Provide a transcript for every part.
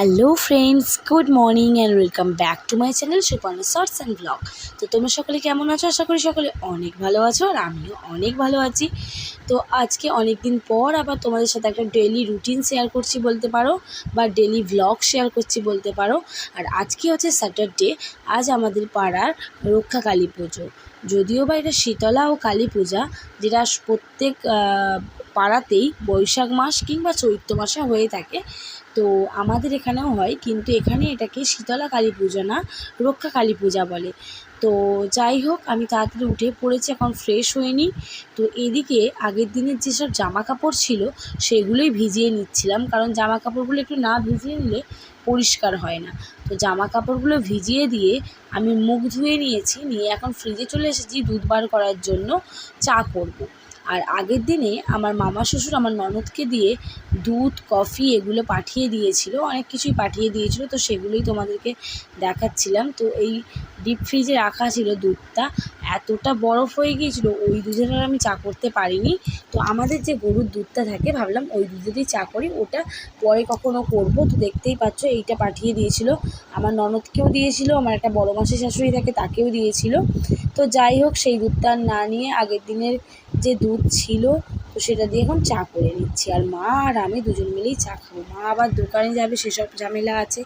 Hello friends good morning and welcome back to my channel Suparna shorts and blog তো তোমরা সকলে কেমন আছো? আশা করি সকলে অনেক ভালো আছো আর আমিও অনেক ভালো আছি। তো আজকে অনেক দিন পর আবার তোমাদের সাথে একটা ডেলি রুটিন শেয়ার করছি বলতে পারো বা ডেলি ভ্লগ শেয়ার করছি বলতে পারো। আর আজকে হচ্ছে স্যাটারডে আজ আমাদের পাড়ার রক্ষাকালী পুজো। যদিও বা এটা শীতলা ও কালী পূজা, যেটা প্রত্যেক পাড়াতেই বৈশাখ মাস কিংবা চৈত্র মাসে হয়ে থাকে, তো আমাদের এখানেও হয়, কিন্তু এখানে এটাকে শীতলা কালী পূজা না, রক্ষা কালী পূজা বলে। তো যাই হোক, আমি তাড়াতাড়ি উঠে পড়েছি, এখন ফ্রেশ হয়ে নিই। তো এদিকে আগের দিনের যেসব জামা কাপড় ছিল, সেগুলোই ভিজিয়ে নিচ্ছিলাম, কারণ জামা কাপড়গুলো একটু না ভিজিয়ে নিলে পরিষ্কার হয় না তো জামা কাপড়গুলো ভিজিয়ে দিয়ে আমি মুখ ধুয়ে নিয়েছি, নিয়ে এখন ফ্রিজে চলে এসেছি দুধ বার করার জন্য চা করব। আর আগের দিনে আমার মামা শ্বশুর আমার ননদকে দিয়ে দুধ, কফি এগুলো পাঠিয়ে দিয়েছিল, অনেক কিছুই পাঠিয়ে দিয়েছিল, তো সেগুলোই তোমাদেরকে দেখাচ্ছিলাম তো এই ডিপ ফ্রিজে রাখা ছিল দুধটা, এতটা বরফ হয়ে গিয়েছিল, ওই দুধের আর আমি চা করতে পারিনি। তো আমাদের যে গরুর দুধটা থাকে, ভাবলাম ওই দুধেরই চা করি, ওটা পরে কখনো করব। তো দেখতেই পাচ্ছ, এইটা পাঠিয়ে দিয়েছিল। আমার ননদকেও দিয়েছিল, আমার একটা বড় মাসি শাশুড়ি থাকে, তাকেও দিয়েছিল। তো যাই হোক, সেই দুধটা না নিয়ে আগের দিনের যে দুধ ছিল, তো সেটা দিয়ে এখন চা করে নিচ্ছি। আর মা আর আমি দুজন মিলেই চা খাব। মা আবার দোকানে যাবে, সেসব ঝামেলা আছে।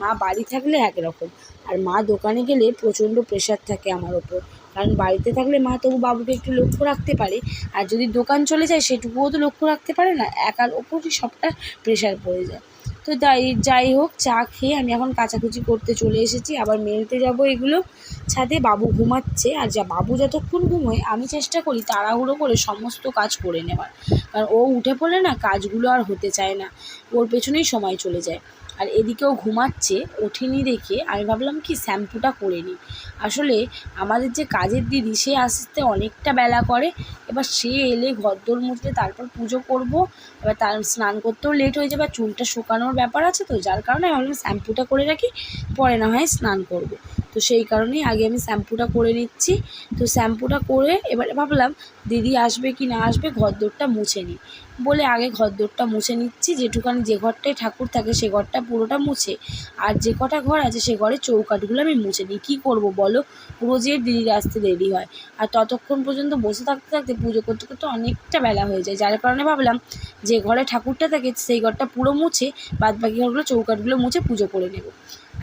মা বাড়ি থাকলে একরকম। আর মা দোকানে গেলে প্রচণ্ড প্রেশার থাকে আমার ওপর। কারণ বাড়িতে থাকলে মা তবু বাবুকে একটু লক্ষ্য রাখতে পারে, আর যদি দোকান চলে যায় সেটুকুও তো লক্ষ্য রাখতে পারে না, একার ওপরই সবটা প্রেশার পড়ে যায়। তো যাই যাই হোক, চা খেয়ে আমি এখন কাচাকুচি করতে চলে এসেছি, আবার মেলতে যাব এগুলো। ছাদে বাবু ঘুমাচ্ছে আর যা বাবু যতক্ষণ ঘুমোয়, আমি চেষ্টা করি তাড়াহুড়ো করে সমস্ত কাজ করে নেওয়ার। কারণ ও উঠে পড়লে না কাজগুলো আর হতে চায় না, ওর পেছনেই সময় চলে যায়। আর এদিকেও ঘুমাচ্ছে, ওঠেনি দেখে, আমি ভাবলাম কি শ্যাম্পুটা করে নিই। আসলে আমাদের যে কাজের দিদি, সে আসতে অনেকটা বেলা করে, এবার সে এলে ঘরদোর মুছলে তারপর পুজো করব, এবার তার স্নান করতেও লেট হয়ে যাবে চুলটা শুকানোর ব্যাপার আছে তো, যার কারণে আমি ভাবলাম শ্যাম্পুটা করে রাখি, পরে না হয় স্নান করব। তো সেই কারণেই আগে আমি শ্যাম্পুটা করে নিচ্ছি। তো শ্যাম্পুটা করে এবারে ভাবলাম, দিদি আসবে কি না আসবে ঘরদোরটা মুছে নিই। বলে আগে ঘরদোরটা মুছে নিচ্ছি, যেটুকানি যে ঘরটায় ঠাকুর থাকে সে ঘরটা পুরোটা মুছে। আর যে কটা ঘর আছে সে ঘরের চৌকাঠগুলো আমি মুছে নিই। কী করব বলো? রোজের দিদির আসতে দেরি হয়। আর ততক্ষণ পর্যন্ত বসে থাকতে থাকতে পুজো করতে করতে অনেকটা বেলা হয়ে যায়। যার কারণে ভাবলাম, যে ঘরে ঠাকুরটা থাকে সেই ঘরটা পুরো মুছে বাদ বাকি ঘরগুলো চৌকাঠগুলো মুছে পুজো করে নেব।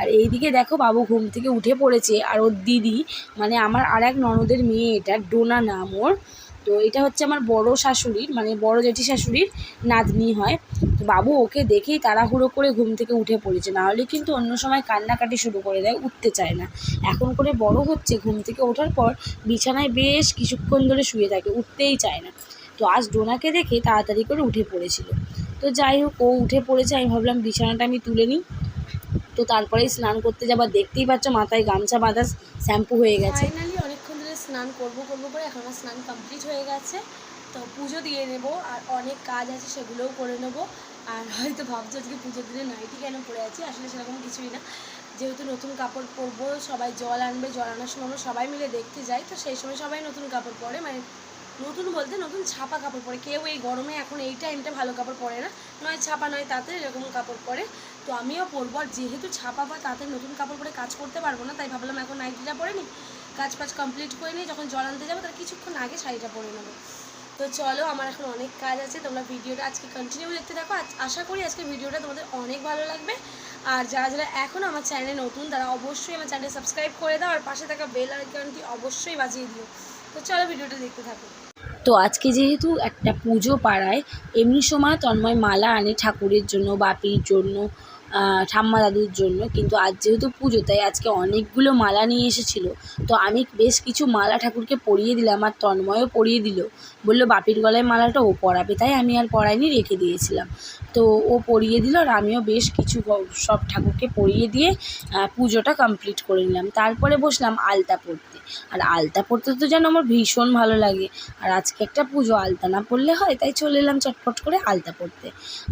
আর এইদিকে দেখো বাবু ঘুম থেকে উঠে পড়েছে আর ওর দিদি মানে আমার আর এক ননদের মেয়ে এটা, ডোনা নাম ওর। তো এটা হচ্ছে আমার বড় শাশুড়ির মানে বড় জেঠি শাশুড়ির নাতনি হয়। তো বাবু ওকে দেখেই তাড়াহুড়ো করে ঘুম থেকে উঠে পড়েছে নাহলে কিন্তু অন্য সময় কান্নাকাটি শুরু করে দেয়, উঠতে চায় না। এখন করে বড় হচ্ছে, ঘুম থেকে ওঠার পর বিছানায় বেশ কিছুক্ষণ ধরে শুয়ে থাকে, উঠতেই চায় না। তো আজ ডোনাকে দেখে তাড়াতাড়ি করে উঠে পড়েছিল। তো যাই হোক, ও উঠে পড়েছে, আমি ভাবলাম বিছানাটা আমি তুলে নিই। তো তারপরেই স্নান করতে যাবার দেখতেই পাচ্ছ মাথায় গামছা বাঁধা শ্যাম্পু হয়ে গেছে। অনেকক্ষণ ধরে স্নান করব করব করে এখন স্নান কমপ্লিট হয়ে গেছে। তো পুজো দিয়ে নেব আর অনেক কাজ আছে সেগুলোও করে নেব। আর হয়তো ভাবছ আজকে পুজোর দিনে নাইটি কেন পরে আছি? আসলে সেরকম কিছুই না। যেহেতু নতুন কাপড় পরবো, সবাই জল আনবে, জল আনার সময় সবাই মিলে দেখতে যাই। তো সেই সময় সবাই নতুন কাপড় পরে মানে নতুন বলতে নতুন ছাপা কাপড় পরে। কেউ এই গরমে এখন এই টাইমটা ভালো কাপড় পরে না। নয় ছাপা, নয় তাতে এরকম কাপড় পরে। তো আমিও পরবো। আর যেহেতু ছাপা বা তাতে নতুন কাপড় পরে কাজ করতে পারব না, তাই ভাবলাম এখন নাইটিটা পরে নিই কাজ ফাজ কমপ্লিট করে নিই যখন জল আনতে যাব তার কিছুক্ষণ আগে শাড়িটা পরে নেব। তো চলো, আমার এখন অনেক কাজ আছে। তোমরা ভিডিওটা আজকে কন্টিনিউ দেখতে থাকো। আশা করি আজকে ভিডিওটা তোমাদের অনেক ভালো লাগবে। আর যারা যারা এখন আমার চ্যানেলে নতুন, তারা অবশ্যই আমার চ্যানেল সাবস্ক্রাইব করে দাও। আর পাশে থাকা বেল আইকনটি অবশ্যই বাজিয়ে দিও। তো চলো, ভিডিওটা দেখতে থাকো। তো আজকে যেহেতু একটা পুজো পাড়ায়, এমনি সময় তন্ময় মালা আনে ঠাকুরের জন্য, বাপির জন্য। ঠাম্মা দাদুর জন্য। কিন্তু আজ যেহেতু পুজো, তাই আজকে অনেকগুলো মালা নিয়ে এসেছিল। তো আমি বেশ কিছু মালা ঠাকুরকে পরিয়ে দিলাম আর তন্ময়ও পরিয়ে দিল। বলল, বাপির গলায় মালাটা ও পরাবে। তাই আমি আর পরাইনি, রেখে দিয়েছিলাম। তো ও পরিয়ে দিল আর আমিও বেশ কিছু সব ঠাকুরকে পরিয়ে দিয়ে পুজোটা কমপ্লিট করে নিলাম। তারপরে বসলাম আলতা পড়তে আর আলতা পড়তে তো যেন আমার ভীষণ ভালো লাগে। আর আজকে একটা পুজো, আলতা না পরলে হয়, তাই চলে এলাম চটপট করে আলতা পড়তে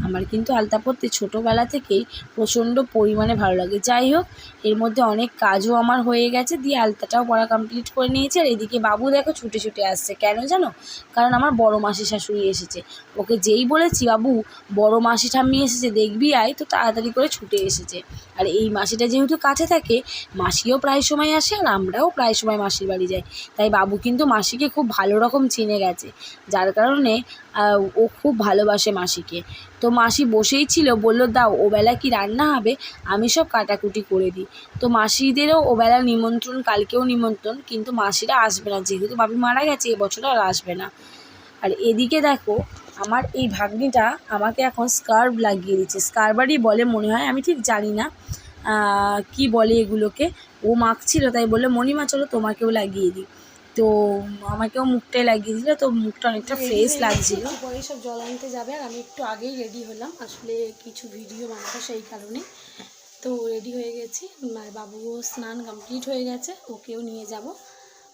আমার কিন্তু আলতা পড়তে ছোটোবেলা থেকেই প্রচণ্ড পরিমাণে ভালো লাগে। যাই হোক, এর মধ্যে অনেক কাজও আমার হয়ে গেছে, দিয়ে আলতাটাও পড়া কমপ্লিট করে নিয়েছে। আর এদিকে বাবু দেখো ছুটে ছুটে আসছে। কেন জানো? কারণ আমার বড় মাসি শাশুড়ি এসেছে। ওকে যেই বলেছি, বাবু, বড় মাসি ঠাম্মি এসেছে, দেখবি আয়, তো তাড়াতাড়ি করে ছুটে এসেছে। আর এই মাসিটা যেহেতু কাছে থাকে, মাসিও প্রায় সময় আসে আর আমরাও প্রায় সময় মাসির বাড়ি যাই। তাই বাবু কিন্তু মাসিকে খুব ভালো রকম চিনে গেছে। যার কারণে ও খুব ভালোবাসে মাসিকে। তো মাসি বসেই ছিল, বলল, দাও, ওবেলা কি রান্না হবে? আমি সব কাটাকুটি করে দিই। তো মাসিদেরও ওবেলা নিমন্ত্রণ, কালকেও নিমন্ত্রণ, কিন্তু মাসিরা আসবে না। যেহেতু বাবি মারা গেছে, এবছর আর আসবে না। আর এদিকে দেখো, আমার এই ভাগ্নিটা আমাকে এখন স্কার্ভ লাগিয়ে দিচ্ছে। স্কার্বারই বলে মনে হয়, আমি ঠিক জানি না কি বলে এগুলোকে। ও মাখছিল, তাই বলল, মণিমা, চলো তোমাকেও লাগিয়ে দিই। তো আমাকেও মুখটায় লাগিয়ে দিল তো মুখটা অনেকটা ফ্রেশ লাগছিল। পরে সব জল আনতে যাবে আর আমি একটু আগেই রেডি হলাম। আসলে কিছু ভিডিও বানাবো সেই কারণে। তো রেডি হয়ে গেছি। আর বাবুও স্নান কমপ্লিট হয়ে গেছে ওকেও নিয়ে যাব।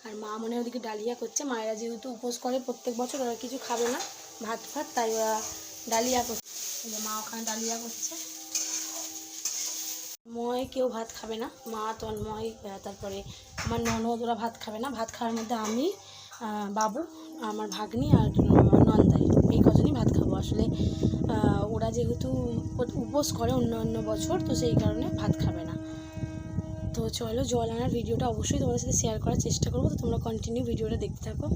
আর মা মনে ওদিকে ডালিয়া করছে। মায়েরা যেহেতু উপোস করে প্রত্যেক বছর ওরা কিছু খাবে না। ভাত ফাত তাই ওরা ডালিয়া করছে। মা ওখানে ডালিয়া করছে। ময় কেউ ভাত খাবে না। মা তন্ময় তারপরে আমার ননদ, ওরা ভাত খাবে না। ভাত খাওয়ার মধ্যে আমি বাবু, আমার ভাগ্নি আর নন্দাই। এই কজনই ভাত খাব। আসলে ওরা যেহেতু উপ- উপোস করে অন্য অন্য বছর, তো সেই কারণে ভাত খাবে না। তো চলো, জল আনার ভিডিওটা অবশ্যই তোমাদের সাথে শেয়ার করার চেষ্টা করব। তো তোমরা কন্টিনিউ ভিডিওটা দেখতে থাকো।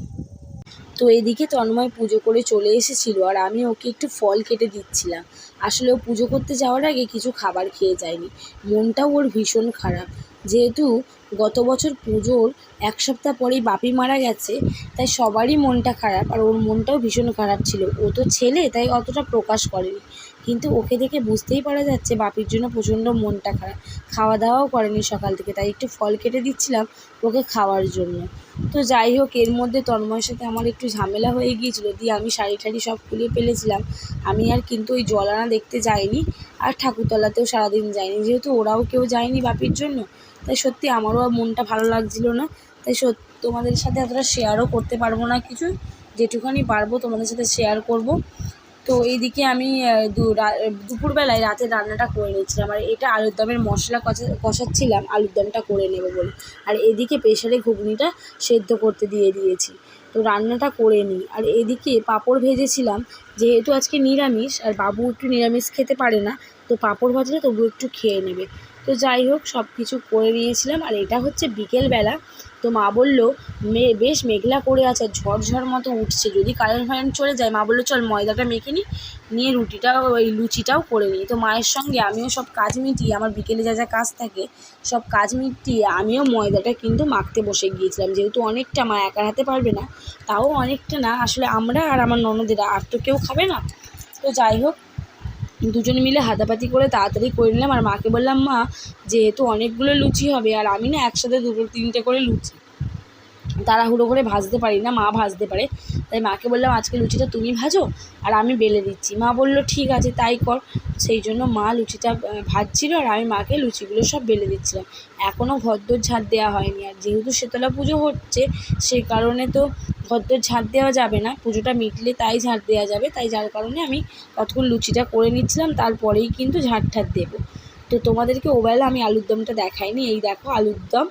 তো এদিকে তন্ময় পুজো করে চলে এসেছিল আর আমি ওকে একটু ফল কেটে দিচ্ছিলাম। আসলে ও পুজো করতে যাওয়ার আগে কিছু খাবার খেয়ে যায়নি। মনটাও ওর ভীষণ খারাপ। যেহেতু গত বছর পুজোর এক সপ্তাহ পরেই বাপি মারা গেছে, তাই সবারই মনটা খারাপ আর ওর মনটাও ভীষণ খারাপ ছিল। ও তো ছেলে, তাই অতটা প্রকাশ করেনি। কিন্তু ওকে দেখে বুঝতেই পারা যাচ্ছে বাপির জন্য প্রচণ্ড মনটা খারাপ। খাওয়া দাওয়াও করেনি সকাল থেকে, তাই একটু ফল কেটে দিচ্ছিলাম ওকে খাওয়ার জন্য। তো যাই হোক, এর মধ্যে তন্ময়ের সাথে আমার একটু ঝামেলা হয়ে গিয়েছিল, দিয়ে আমি শাড়ি টাড়ি সব খুলে ফেলেছিলাম। আমি আর কিন্তু ওই জলানা দেখতে যাইনি, আর ঠাকুরতলাতেও সারাদিন যাইনি, যেহেতু ওরাও কেউ যায়নি বাপির জন্য তাই সত্যি আমারও মনটা ভালো লাগছিল না। তাই সত্যি তোমাদের সাথে এতটা শেয়ারও করতে পারব না কিছু। যেটুখানি পারব তোমাদের সাথে শেয়ার করব। তো এইদিকে আমি দুপুরবেলায় রাতে রান্নাটা করে নিয়েছিলাম। আর এটা আলুর দমের মশলা কষা কষাচ্ছিলাম, আলুর দমটা করে নেব বলে। আর এদিকে প্রেশারে ঘুগনিটা সেদ্ধ করতে দিয়ে দিয়েছি। তো রান্নাটা করে নিই। আর এদিকে পাঁপড় ভেজেছিলাম, যেহেতু আজকে নিরামিষ, আর বাবু একটু নিরামিষ খেতে পারে না, তো পাঁপড় ভাজলে তবু একটু খেয়ে নেবে। তো যাই হোক সব কিছু করে নিয়েছিলাম আর এটা হচ্ছে বিকেলবেলা। তো মা বলল, মে, বেশ মেঘলা করে আছে আর ঝড় ঝড় মতো উঠছে। যদি কারেন্ট ফারেন্ট চলে যায়, মা বলল, চল ময়দাটা মেখে নিই নিয়ে রুটিটাও, ওই লুচিটাও করে নিই। তো মায়ের সঙ্গে আমিও সব কাজ মিটিয়ে, আমার বিকেলে যা যা কাজ থাকে, সব কাজ মিটিয়ে আমিও ময়দাটা কিন্তু মাখতে বসে গিয়েছিলাম। যেহেতু অনেকটা মা একা হাতে পারবে না, তাও অনেকটা না। আসলে আমরা আর আমার ননদেরা, আর তো কেউ খাবে না। তো যাই হোক দুজনে মিলে হাতাপাতি করে তাড়াতাড়ি করে নিলাম। আর মাকে বললাম, মা, যেহেতু অনেকগুলো লুচি হবে, আর আমি না একসাথে দুটো তিনটে করে লুচি তাড়াহুড়ো করে ভাজতে পারি না, মা ভাজতে পারে। তাই মাকে বললাম, আজকে লুচিটা তুমি ভাজো আর আমি বেলে দিচ্ছি। মা বলল, ঠিক আছে, তাই কর। সেই জন্য মা লুচিটা ভাজছিল আর আমি মাকে লুচিগুলো সব বেলে দিচ্ছিলাম। এখনও ঘরদোর ঝাঁট দেওয়া হয়নি আর যেহেতু শীতলা পুজো হচ্ছে সেই কারণে তো ঘরদোর ঝাঁট দেওয়া যাবে না। পুজোটা মিটলে তাই ঝাঁট দেওয়া যাবে, তাই যার কারণে আমি ততক্ষণ লুচিটা করে নিচ্ছিলাম, তারপরেই কিন্তু ঝাঁট ঠাট দেবো। তো তোমাদেরকে ওবেলা আমি আলুর দমটা দেখাইনি। এই দেখো আলুর দম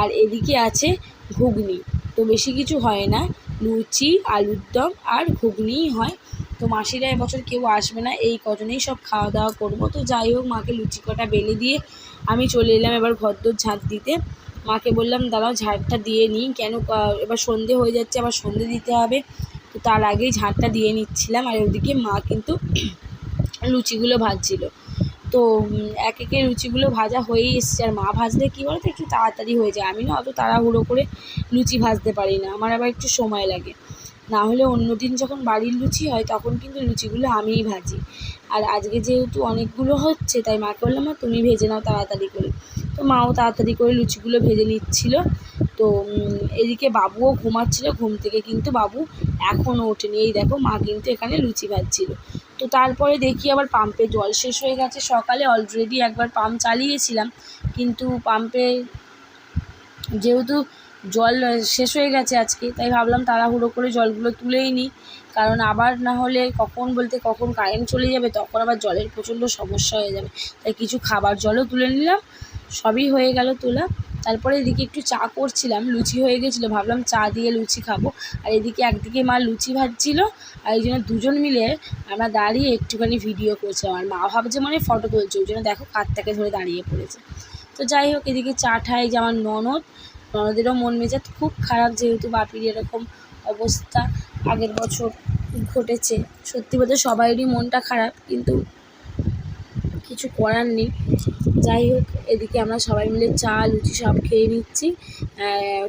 আর এদিকে আছে ঘুগনি। তো বেশি কিছু হয় না। লুচি, আলুর দম আর ঘুগনিই হয়। তো মাসিরা এবছর কেউ আসবে না। এই কজনেই সব খাওয়া দাওয়া করব। তো যাই হোক, মাকে লুচি কটা বেলে দিয়ে আমি চলে এলাম এবার ঘরদোর ঝাঁট দিতে। মাকে বললাম, দাঁড়াও, ঝাঁটটা দিয়ে নিই। কেন এবার সন্ধে হয়ে যাচ্ছে, আবার সন্ধে দিতে হবে। তো তার আগেই ঝাঁটটা দিয়ে নিচ্ছিলাম। আর ওদিকে মা কিন্তু লুচিগুলো ভাজছিল। তো এক একে লুচিগুলো ভাজা হয়েই এসছে। আর মা ভাজলে কী বলো তো একটু তাড়াতাড়ি হয়ে যায়। আমি না অত তাড়াহুড়ো করে লুচি ভাজতে পারি না। আমার আবার একটু সময় লাগে। না হলে অন্য দিন যখন বাড়ির লুচি হয়, তখন কিন্তু লুচিগুলো আমিই ভাজি। আর আজকে যেহেতু অনেকগুলো হচ্ছে, তাই মাকে বললাম, মা, তুমি ভেজে নাও তাড়াতাড়ি করে। তো মাও তাড়াতাড়ি করে লুচিগুলো ভেজে নিচ্ছিল। তো এদিকে বাবুও ঘুমাচ্ছিল। ঘুম থেকে কিন্তু বাবু এখনও ওঠেনি। এই দেখো, মা কিন্তু এখানে লুচি ভাজছিল। তো তারপরে দেখি আবার পাম্পে জল শেষ হয়ে গেছে। সকালে অলরেডি একবার পাম্প চালিয়েছিলাম, কিন্তু পাম্পে যেহেতু জল শেষ হয়ে গেছে আজকে, তাই ভাবলাম তাড়াহুড়ো করে জলগুলো তুলেই নিই। কারণ আবার না হলে কখন বলতে কখন কারেন্ট চলে যাবে, তখন আবার জলের প্রচণ্ড সমস্যা হয়ে যাবে। তাই কিছু খাবার জলও তুলে নিলাম সবই হয়ে গেল তোলা। তারপরে এদিকে একটু চা করছিলাম, লুচি হয়ে গেছিল। ভাবলাম চা দিয়ে লুচি খাব। আর এদিকে একদিকে মা লুচি ভাজছিল, আর এই জন্য দুজন মিলে আমরা দাঁড়িয়ে একটুখানি ভিডিও করছিলাম। আর মা ভাবছে মানে ফটো তুলছে, ওই জন্য দেখো কাঠটাকে ধরে দাঁড়িয়ে পড়েছে। তো যাই হোক, এদিকে চা ঠাই যে আমার ননদ, ননদেরও মন মেজাজ খুব খারাপ যেহেতু বাপির এরকম অবস্থা। আগের বছর ঘটেছে। সত্যি বলতে সবাইরই মনটা খারাপ, কিন্তু কিছু করার নেই। যাই হোক, এদিকে আমরা সবাই মিলে চা, লুচি সব খেয়ে নিচ্ছি।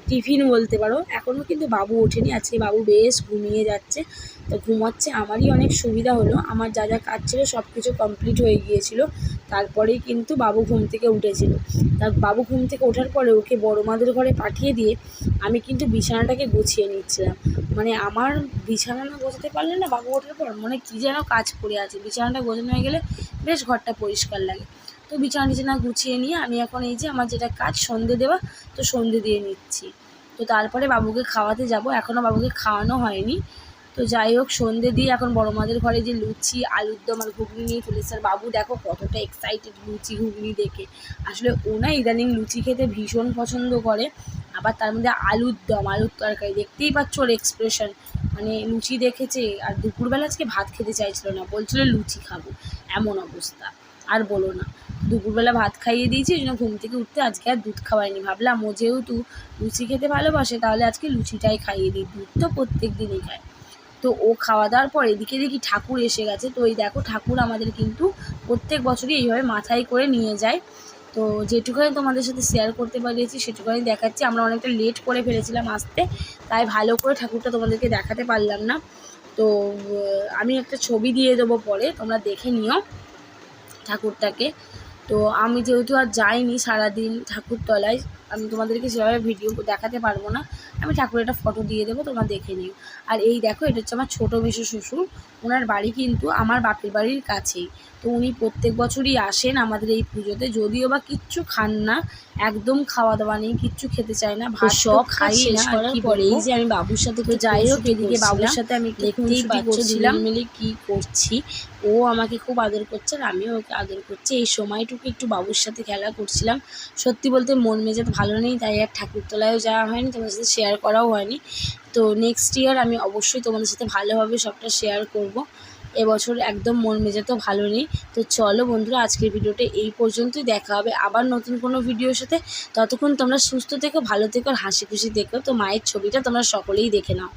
টিফিন বলতে পারো। এখনও কিন্তু বাবু ওঠেনি। আজকে বাবু বেশ ঘুমিয়ে যাচ্ছে। তো ঘুমাচ্ছে। আমারই অনেক সুবিধা হলো। আমার যা যা কাজ ছিল সব কিছু কমপ্লিট হয়ে গিয়েছিল। তারপরেই কিন্তু বাবু ঘুম থেকে উঠেছিল। তার বাবু ঘুম থেকে ওঠার পরে ওকে বড় মাদের ঘরে পাঠিয়ে দিয়ে আমি কিন্তু বিছানাটাকে গুছিয়ে নিচ্ছিলাম। মানে আমার বিছানা না গোছাতে পারলে না বাবু ওঠার পর মানে কী যেন কাজ পড়ে আছে। বিছানাটা গোছানো হয়ে গেলে বেশ ঘরটা পরিষ্কার লাগে। তো বিছানা টিছানা গুছিয়ে নিয়ে আমি এখন এই যে আমার যেটা কাজ সন্ধে দেওয়া, তো সন্ধে দিয়ে নিচ্ছি। তো তারপরে বাবুকে খাওয়াতে যাব। এখনও বাবুকে খাওয়ানো হয়নি। তো যাই হোক, সন্ধে দিয়ে এখন বড় মাদের ঘরে যে লুচি, আলুর দম আর ঘুগনি নিয়ে চলেছে আর বাবু দেখো কতটা এক্সাইটেড লুচি, ঘুগনি দেখে। আসলে ও না ইদানিং লুচি খেতে ভীষণ পছন্দ করে, আবার তার মধ্যে আলুর দম, আলুর তরকারি। দেখতেই পাচ্ছ ওর এক্সপ্রেশন মানে লুচি দেখেছে, আর দুপুরবেলা আজকে ভাত খেতে চাইছিল না, বলছিল লুচি খাব। এমন অবস্থা, আর বলো না। দুপুরবেলা ভাত খাইয়ে দিয়েছি, ওই জন্য ঘুম থেকে উঠতে আজকে আর দুধ খাওয়াইনি। ভাবলাম ও যেহেতু লুচি খেতে ভালোবাসে, তাহলে আজকে লুচিটাই খাইয়ে দিই। দুধ তো প্রত্যেক দিনই খায়। তো ও খাওয়া দাওয়ার পর এদিকে দেখি ঠাকুর এসে গেছে। তো এই দেখো ঠাকুর আমাদের কিন্তু প্রত্যেক বছরই এইভাবে মাথায় করে নিয়ে যায়। তো যেটুকুনি তোমাদের সাথে শেয়ার করতে পারিয়েছি সেটুকুনি দেখাচ্ছি। আমরা অনেকটা লেট করে ফেলেছিলাম আসতে, তাই ভালো করে ঠাকুরটা তোমাদেরকে দেখাতে পারলাম না। তো আমি একটা ছবি দিয়ে দেবো পরে, তোমরা দেখে নিও ঠাকুরটাকে। তো আমি যেহেতু আর যাইনি সারাদিন ঠাকুরতলায় আমি তোমাদেরকে সেভাবে ভিডিও দেখাতে পারব না। আমি ঠাকুরের একটা ফটো দিয়ে দেবো তোমরা দেখে নিও। আর এই দেখো এটা হচ্ছে আমার ছোটো বিশু শ্বশুর। ওনার বাড়ি কিন্তু আমার বাপের বাড়ির কাছেই। তো উনি প্রত্যেক বছরই আসেন আমাদের এই পুজোতে। যদিও বা কিচ্ছু খান না একদম খাওয়া দাওয়া নেই কিচ্ছু খেতে চায় না ভাত সব খাই না কি পরে এই যে আমি বাবুর সাথে তো যাই হোক এদিকে বাবুর সাথে আমি দেখতেই পাচ্ছিলাম মিলে কি করছি। ও আমাকে খুব আদর করছে আর আমিও ওকে আদর করছি। এই সময়টুকু একটু বাবুর সাথে খেলা করছিলাম। সত্যি বলতে মন মেজাজ ভালো নেই, তাই আর ঠাকুরতলায়ও যাওয়া হয়নি, তোমাদের সাথে শেয়ার করাও হয়নি। তো নেক্সট ইয়ার আমি অবশ্যই তোমাদের সাথে ভালোভাবে সবটা শেয়ার করব। এবছর একদম মন মেজাজও ভালো নেই। তো চলো বন্ধুরা, আজকের ভিডিওটা এই পর্যন্তই। দেখা হবে আবার নতুন কোনো ভিডিওর সাথে। ততক্ষণ তোমরা সুস্থ থেকো, ভালো থেকো হাসি খুশি থেকো। তো মায়ের ছবিটা তোমরা সকলেই দেখে নাও।